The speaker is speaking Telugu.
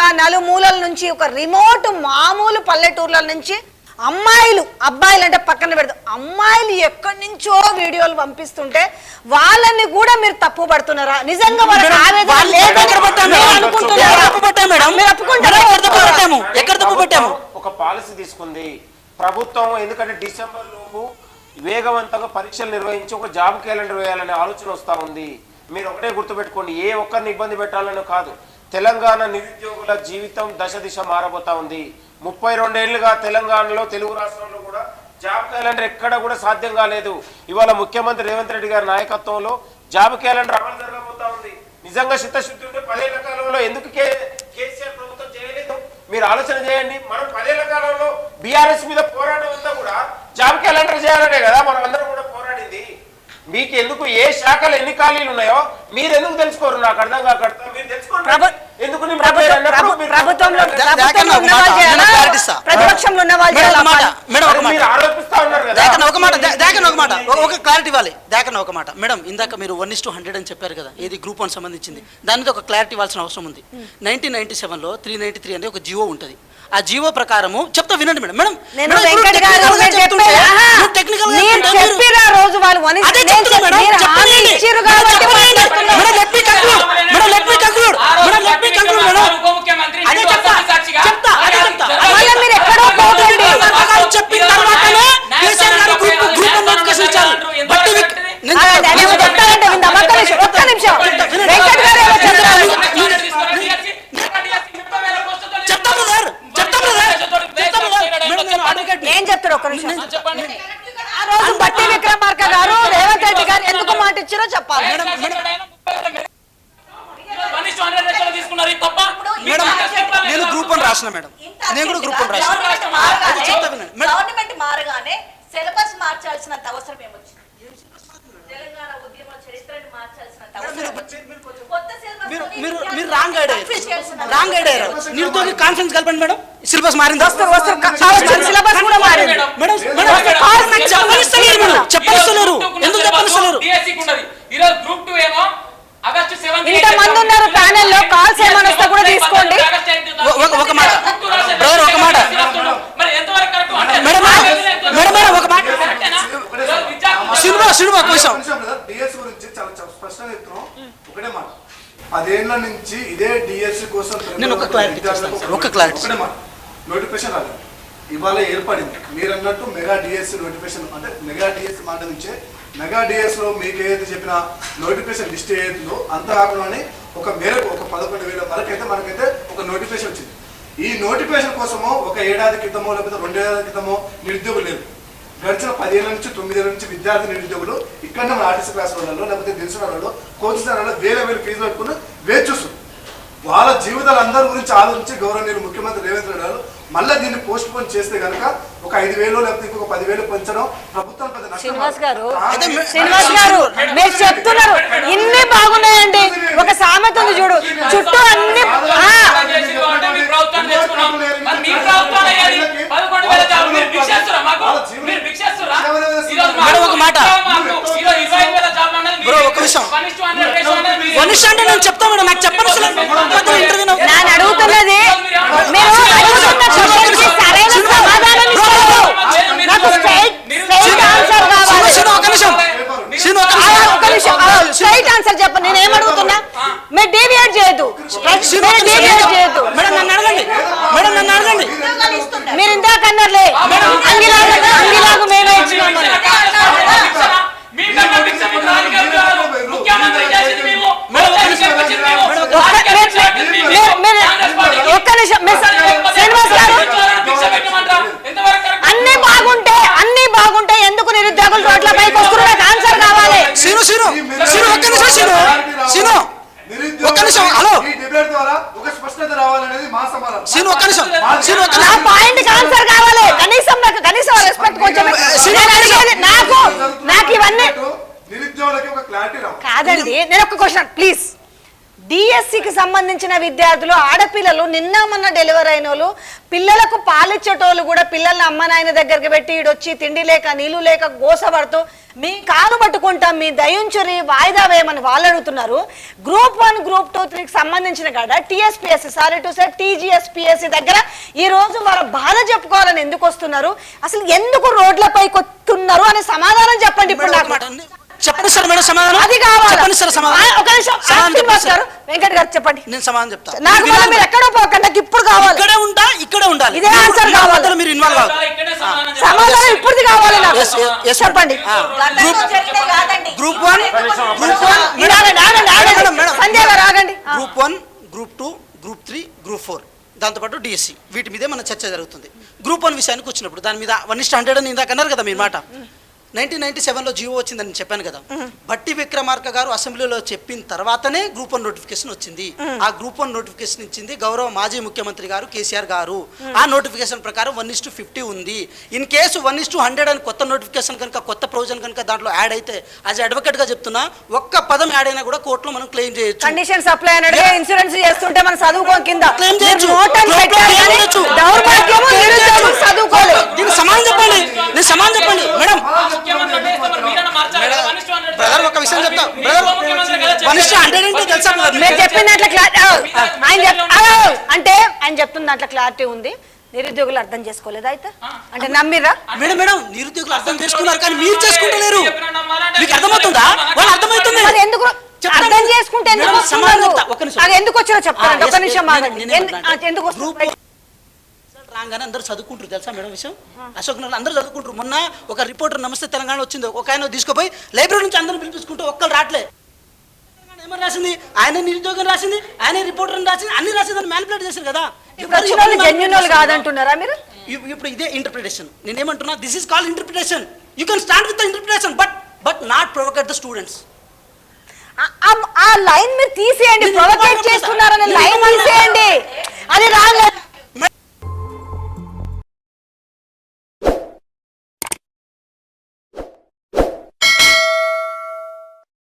దేశవ్యాప్తంగా నలుమూలల నుంచి ఒక రిమోట్ మామూలు పల్లెటూర్ల నుంచి అమ్మాయిలు అబ్బాయిలు అంటే పక్కన పెడతాం అమ్మాయిలు ఎక్కడి నుంచో వీడియోలు పంపిస్తుంటే వాళ్ళని కూడా మీరు తప్పు పడుతున్నారా? నిజంగా ఒక పాలసీ తీసుకుంది. ప్రభుత్వం ఎందుకంటే డిసెంబర్ లోపు వేగవంతంగా పరీక్షలు నిర్వహించి ఒక జాబ్ క్యాలెండర్ వేయాలనే ఆలోచన వస్తూ ఉంది. మీరు ఒకటే గుర్తుపెట్టుకోండి ఏ ఒక్కరిని ఇబ్బంది పెట్టాలని కాదు. తెలంగాణ నిరుద్యోగుల జీవితం దశ దిశ మారబోతా ఉంది. ముప్పై రెండేళ్ళుగా తెలంగాణలో తెలుగు రాష్ట్రంలో కూడా జాబ్ క్యాలెండర్ ఎక్కడ కూడా సాధ్యం కాలేదు. ఇవాళ ముఖ్యమంత్రి రేవంత్ రెడ్డి గారి నాయకత్వంలో జాబ్ క్యాలెండర్ అమలు జరగబోతా ఉంది. నిజంగా చిత్తశుద్ధి ఉంటే పదేళ్ళ కాలంలో ఎందుకు కేసీఆర్ ప్రభుత్వం చేయలేదు? మీరు ఆలోచన చేయండి. మనం పదేళ్ళ కాలంలో బీఆర్ఎస్ మీద పోరాటం అంతా కూడా జాబ్ క్యాలెండర్ చేయాలనే కదా మనం అందరం కూడా పోరాడింది. మీకు ఎందుకు ఏ శాఖలు ఎన్ని ఖాళీలు ఉన్నాయో మీరు ఎందుకు తెలుసుకోరు? నాకు అర్థం కాక మీరు తెలుసుకోండి ఎందుకు ప్రభుత్వంలో ఒక. ప్రతిపక్షంలో ఉన్న వాళ్ళు? మాట మాట. క్లారిటీ ఇవ్వాలి. దాకన్న ఒక మాట. మేడం ఇందాక మీరు వన్ ఇస్ టు హండ్రెడ్ అని చెప్పారు కదా ఏది గ్రూప్ వన్ సంబంధించింది? దాని మీద ఒక క్లారిటీ ఇవ్వాల్సిన అవసరం ఉంది. నైన్టీన్ నైన్టీ సెవెన్లో త్రీ నైన్టీ త్రీ అనేది ఒక జియో ఉంటుంది. ఆ జియో ప్రకారము చెప్తా వినండి మేడం. మేడం గారు technical గా మీరు చెప్తుంటే, చెప్పారు. ఆహా. మీరు technical గా మీరు చెప్తుంటే మీరు- చెప్పిర్రు ఆ రోజు వాళ్ళు వని- అదే నేను చెప్తున్నా చెప్ప- మేడం, మీరు హామీ చెప్పనీయండి. ఇచ్చిర్రు మేడం, కాబట్టి చెప్పనీయండి. మాట్లాడుతున్నాం. Madam, let me conclude. Madam, let me conclude. ఆ రోజు మేడం, let me పత్రిక conclude, మాట్లాడు, మేడం. ఉప ముఖ్యమంత్రి అదే ఇంటికి చెప్తా, వస్తాను సాక్షిగా. చెప్తా, అదే చెప్తా. మళ్ళీ మీరు ఎక్కడో పోకండి. గారు చెప్పిన తర్వాతనే కేసీఆర్ గారు గ్రూప్ గ్రూప్ వన్ నోటిఫికేషన్ ఇచ్చారు బట్టి విక్- నేను ఆ, చెప్తా. అదే చెప్తానంటే విందా? ఒక్క నిమిషం ఒక్క నిమిషం వెంకట్ గారు ఏమో చెప్తున్నారు చెప్తా బ్రదర్ చెప్తా బ్రదర్ చెప్తా బ్రదర్ మేడం నేను అడ్వకేట్ ఏం చెప్తారు ఒక్క నిమిషం చెప్పండి ఆ రోజు బట్టి విక్రమార్క గారు రేవంత్ రెడ్డి గారు ఎందుకు మాట ఇచ్చారో చెప్పాలి తీసుకున్నారు ఇది తప్ప మేడం నేను గ్రూప్ వన్ రాసిన మేడం. నేను కూడా గ్రూప్ వన్ రాసిన. అది చెప్తా వినండి మేడం గవర్నమెంట్ మారగానే సిలబస్ మార్చాల్సినంత అవసరం ఏమొచ్చింది? తెలంగాణ ఉద్యమ చరిత్రని మార్చాల్సినంత అవసరం ఏమొచ్చింది? కొత్త syllabus మీరు తోని మీరు విద్యార్థులను మీరు రాంగ్ ఐడియా confuse చేస్తున్నారు. రాంగ్ ఐడియా నిరుద్యోగి కాన్ఫరెన్స్ కలపండి మేడం. సిలబస్ మారింది. వస్తారు వస్తారు. కావాల్సిన సిలబస్ కూడా మారింది. మేడం మేడం చెప్పనిస్తలేరు మేడం చెప్పనిస్తలేరు ఎందుకు చెప్పనిస్తలేరు ఈరోజు గ్రూప్ టూ ఏమో ఆగస్టు సెవెంత్ ఇంతమంది ఉన్నారు panel లో calls ఏమైనా వస్తే కూడా తీసుకోండి. ఒక- ఒక- ఒక మాట. బ్రదర్, ఒక మాట. మరి ఎంతవరకు కరెక్ట్ అంటే మేడం, మేడం, మేడం, ఒక మాట. కరెక్టేనా? ఈరోజు సినిమా కోసం డిఎస్ గురించి చాలా స్పష్టంగా చెప్తున్నాం. ఒకటే మాట. పదేళ్ళ నుంచి ఇదే డిఎస్ కోసం నేను ఒక సార్, ఒక. ఒకటే మాట. నోటిఫికేషన్ రాలేదు. ఇవాళ ఏర్పడింది. మీరు అన్నట్టు మెగా డిఎస్ నోటిఫికేషన్ అంటే మెగా డిఎస్ మాట నుంచే మెగా డిఎస్లో మీకు ఏదైతే చెప్పిన నోటిఫికేషన్ లిస్ట్ ఏదైతుందో అంత కాకుండానే ఒక మేరకు ఒక పదకొండు వేల వరకైతే మనకైతే ఒక నోటిఫికేషన్ వచ్చింది. ఈ నోటిఫికేషన్ కోసమో ఒక ఏడాది క్రితమో లేకపోతే రెండేళ్ళ క్రితమో నిరుద్యోగులు లేరు. గడిచిన పదిహేను నుంచి తొమ్మిదేళ్ళ నుంచి విద్యార్థి నిరుద్యోగులు ఇక్కడ మన ఆర్టీసీ క్లాస్ వాళ్ళలో లేకపోతే తెలిసిన వాళ్ళలో కోచింగ్ సెంటర్లో వేల వేలు ఫీజు పెట్టుకుని వేచి చూస్తారు వాళ్ళ జీవితాలు అందరి గురించి ఆలోచించి గౌరవనీయులు ముఖ్యమంత్రి రేవంత్ రెడ్డి గారు మళ్ళీ దీన్ని పోస్ట్ పోన్ చేస్తే కనుక ఒక ఐదు వేలు లేకపోతే ఇంకొక పదివేలు పెంచడం ప్రభుత్వం పెద్ద నష్టం శ్రీనివాస్ గారు శ్రీనివాస్ గారు మీరు చెప్తున్నారు ఇన్ని బాగున్నాయండి. ఒక సామెత ఉంది చూడు చుట్టూ అన్ని ఆ, చేసింది కాబట్టి మీ ప్రభుత్వాన్ని తెచ్చుకున్నాం. మరి మీ ప్రభుత్వం అయ్యేది పదకొండు వేల జాబులు మీరు భిక్షేస్తురా మాకు? మీరు భిక్షేస్తురా? ఈరోజు మాకు- మేడం, ఒక మాట. మాకు ఈరోజు ఇరవై ఐదు వేల జాబులు అన్నది బ్రో, మీరు- ఒక విషయం. one is to hundred ratio అన్నది మీరు- వనిష్ట అంటే నేను చెప్తా మేడం నాకు చెప్పనిస్తలేదు పెద్ద ఇంటర్వ్యూ నేను అడుగుతున్నది మీరు అడుగుతున్న క్వశ్చన్కి సరైన సమాధానం ఇస్తారు నాకు స్ట్రైట్ స్ట్రైట్ ఆన్సర్ కావాలి శీను ఒక నిమిషం శీను ఒక ఆ, నిమిషం ఒక్క నిమిషం స్ట్రైట్ ఆన్సర్ చెప్పండి నేను ఏం అడుగుతున్నా డీవియేట్ చేయొద్దు. మేడం నన్ను అడగండి. మేడం నన్ను అడగండి. మీరు ఇందాక అన్నారులే. అంగిలాగు అంగిలాగు మేమే ఒక్క నిమిషం శ్రీనివాస్ గారు? అన్ని బాగుంటే అన్ని బాగుంటే ఎందుకు నిరుద్యోగులు రోడ్ల పైకి వస్తున్నారు ఆన్సర్ కావాలి? శీను శీను శీను ఒక్క నిమిషం శీను. శీను. ఒక్క నిమిషం, హలో. ఈ డిబేట్ ద్వారా ఒక స్పష్టత రావాలనేది మా సమాధానం. శీను ఒక్క నిమిషం. శీను ఒక్క నా నిమిషం. పాయింట్కి ఆన్సర్ కావాలి. కనీసం నాకు కనీసం రెస్పెక్ట్ కొంచెం నేను అడిగేది నాకు నాకు ఇవన్నీ నిరుద్యోగులకి ఒక క్లారిటీ రావాలి. కాదండి నేను ఒక క్వశ్చన్ ప్లీజ్ డిఎస్సికి సంబంధించిన విద్యార్థులు ఆడపిల్లలు నిన్న మొన్న డెలివరీ అయిన వాళ్ళు పిల్లలకు పాలిచ్చేటోళ్ళు కూడా పిల్లల్ని అమ్మ నాయన దగ్గరికి పెట్టి ఈడొచ్చి తిండి లేక నీళ్ళు లేక గోసపడుతూ మీ కాలు పట్టుకుంటాం మీ దయించురి వాయిదా వేయమని వాళ్ళు అడుగుతున్నారు. గ్రూప్ వన్ గ్రూప్ టూ త్రీకి సంబంధించిన కాడ TSPSC sorry to sir TGSPSC దగ్గర ఈ రోజు వాళ్ళ బాధ చెప్పుకోవాలని ఎందుకు వస్తున్నారు? అసలు ఎందుకు రోడ్లపై కొట్టున్నారు అనే సమాధానం చెప్పండి ఇప్పుడు నాకు. చెప్పండి సార్ మేడం సమాధానం. అది కావాలి? చెప్పండి సార్ సమాధానం. ఒక నిమిషం. వెంకట్ గారు చెప్పండి. నేను సమాధానం చెప్తా. నాకు మళ్ళీ వినాలి. మీరు ఎక్కడో పోకండి నాకు ఇప్పుడు కావాలి. ఇక్కడే ఉంటా ఇక్కడే ఉండాలి. ఇదే మీరు కావాలి. మీరు ఇన్వాల్వ్ కావాలి ఇక్కడే సమాధానం ఇప్పుడుది కావాలి నాకు. చెప్పండి. గ్రూప్ వన్ గ్రూప్ వన్ మీరు ఆగండి ఆగండి ఆగండి. Madam, madam. సంజయ్ గారు ఆగండి. Group one group two group three group four దాంతోపాటు డిఎస్సి వీటి మీదే మన చర్చ జరుగుతుంది. గ్రూప్ వన్ విషయానికి వచ్చినప్పుడు దాని మీద వన్ ఇస్ట్ హండ్రెడ్ అని ఇందాక అన్నారు కదా మీరు మాట. నైన్టీన్ నైన్టీ సెవెన్లో జియో వచ్చిందని చెప్పాను కదా. బట్టి విక్రమార్క గారు అసెంబ్లీలో చెప్పిన తర్వాతనే గ్రూప్ వన్ నోటిఫికేషన్ వచ్చింది. ఆ గ్రూప్ వన్ నోటిఫికేషన్ ఇచ్చింది గౌరవ మాజీ ముఖ్యమంత్రి గారు కేసీఆర్ గారు. ఆ నోటిఫికేషన్ ప్రకారం వన్ ఇస్ టు ఫిఫ్టీ ఉంది. In case one is to hundred అని కొత్త నోటిఫికేషన్ కనుక కొత్త ప్రొవిజన్ కనుక దాంట్లో యాడ్ అయితే యాజ్ అడ్వకేట్గా చెప్తున్నా ఒక్క పదం యాడ్ అయినా కూడా కోర్టులో మనం క్లెయిమ్ చేయొచ్చు. కండిషన్ సప్లై ఇన్సూరెన్స్ చేస్తుంటే మనం చదువుకో కింద. కానీ చేయొచ్చు. దౌర్భాగ్యము Claim నిరుద్యోగులు చేయొచ్చు. చదువుకోలేదు దీనికి సమానం చెప్పండి నేను సమానం చెప్పండి మేడం ఆ ముఖ్యమంత్రి అంటే ఇస్తే మరి మీరన్నా మార్చాలి కదా, వన్ ఇస్టు హండ్రెడ్ బ్రదర్ ఒక విషయం చెప్తా మీ- మీ బ్రదర్ ఉపముఖ్యమంత్రి కదా చెప్పారు. వన్ ఇస్ హండ్రెడ్ అంటే తెలుసా బ్రదర్ మీరు చెప్పినట్లు క్లా- ఆ, ఆయన చెప్ ఆ, అంటే ఆయన చెప్తున్న దాంట్లో క్లారిటీ ఉంది. నిరుద్యోగులు అర్థం చేసుకోలేదు అయితే? అంటే నమ్మిరా మేడం మేడం నిరుద్యోగులు అర్థం చేసుకున్నారు కానీ మీరు చేసుకుంటలేరు. మీకు అర్థమవుతుందా? వాళ్ళు అర్థమవుతుంది. మరి ఎందుకు చెప్తాను. అర్థం చేసుకుంటే ఎందుకు వస్తున్నారు? చెప్తా. ఒక్క నిమిషం. అది ఎందుకు వచ్చారో చెప్తారండి ఆ, ఒక నిమిషం ఆగండి. ఎందు- ఆ, ఎందుకు వస్తున్నారు? రాగానే అందరూ చదువుకుంటారు తెలుసా మేడం విషయం? అశోక్ నగర్ అందరూ చదువుకుంటారు. మొన్న ఒక రిపోర్టర్ నమస్తే తెలంగాణ వచ్చింది. ఒక ఆయన తీసుకుపోయి లైబ్రరీ నుంచి అందరూ పిలిపించుకుంటూ ఒక్కరు రావట్లే. ఏమని రాసింది ఆయన నిరుద్యోగం రాసింది ఆయన రిపోర్టర్ రాసింది అన్ని రాసింది మ్యానిపులేట్ చేశారు కదా. కాదంటున్నారా మీరు? ఇప్- ఇప్పుడు ఇదే ఇంటర్ప్రిటేషన్ నేనేమంటున్నా this is call interpretation you can stand with interpretation but but not provoke the students ఆ- లైన్ మీరు తీసేయండి ప్రొవోకేట్ చేస్తున్నారనే నేను లైన్ తీసేయండి.